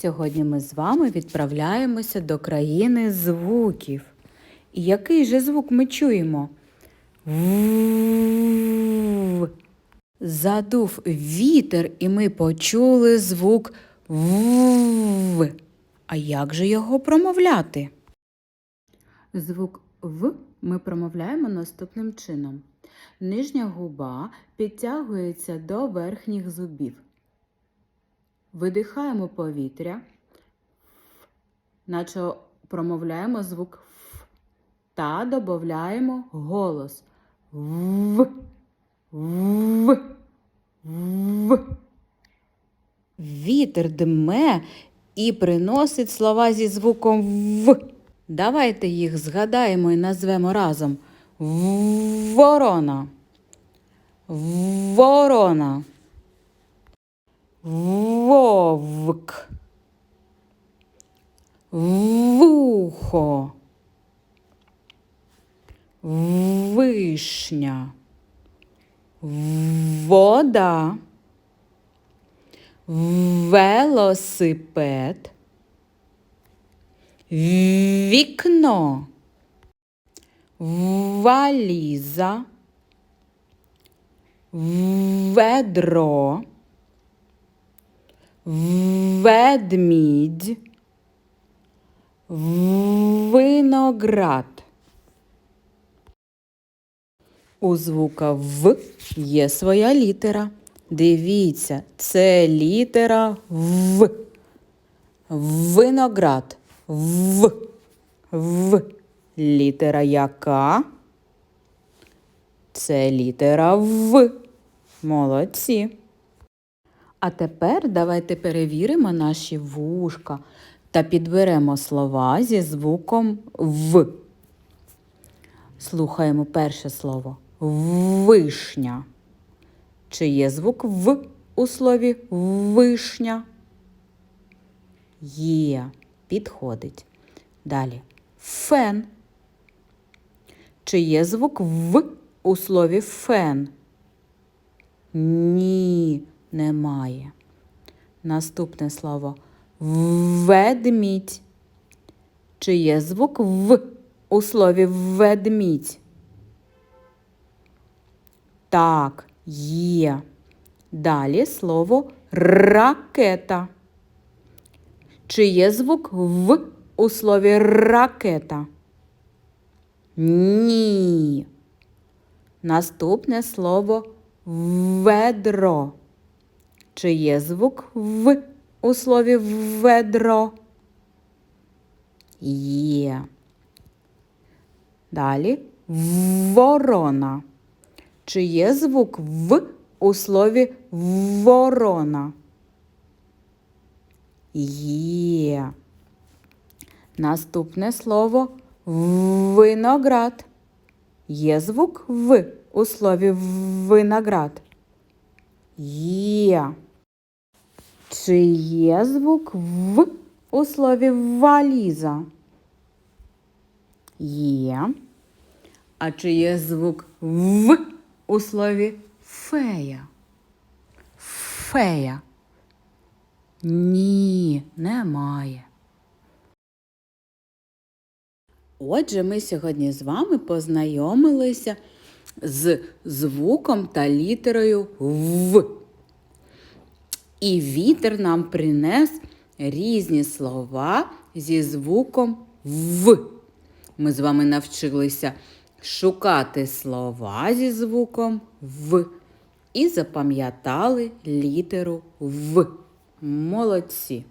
Сьогодні ми з вами відправляємося до країни звуків. І який же звук ми чуємо? В. Задув вітер, і ми почули звук В. А як же його промовляти? Звук В ми промовляємо наступним чином. Нижня губа підтягується до верхніх зубів. Видихаємо повітря, наче промовляємо звук Ф та додаємо голос В. В. В. Вітер дме і приносить слова зі звуком В. Давайте їх згадаємо і назвемо разом. Ворона. Ворона. Вовк. Вухо. Вишня. Вода. Велосипед. Вікно. Валіза. Ведро. Ведмідь. Виноград. У звука В є своя літера. Дивіться, це літера В. Виноград. В. В. Літера яка? Це літера В. Молодці. А тепер давайте перевіримо наші вушка та підберемо слова зі звуком В. Слухаємо перше слово вишня. Чи є звук В у слові вишня? Є, підходить. Далі фен. Чи є звук В у слові фен? Ні, немає. Наступне слово ведмідь. Чи є звук В у слові ведмідь? Так, є. Далі слово ракета. Чи є звук В у слові ракета? Ні. Наступне слово ведро. Чи є звук В у слові ведро? Є. Далі ворона. Чи є звук В у слові ворона? Є. Наступне слово виноград. Є звук В у слові виноград? Є. Чи є звук В у слові валіза? Є. А чи є звук В у слові фея? Фея. Ні, немає. Отже, ми сьогодні з вами познайомилися з звуком та літерою В. І вітер нам принес різні слова зі звуком В. Ми з вами навчилися шукати слова зі звуком В і запам'ятали літеру В. Молодці!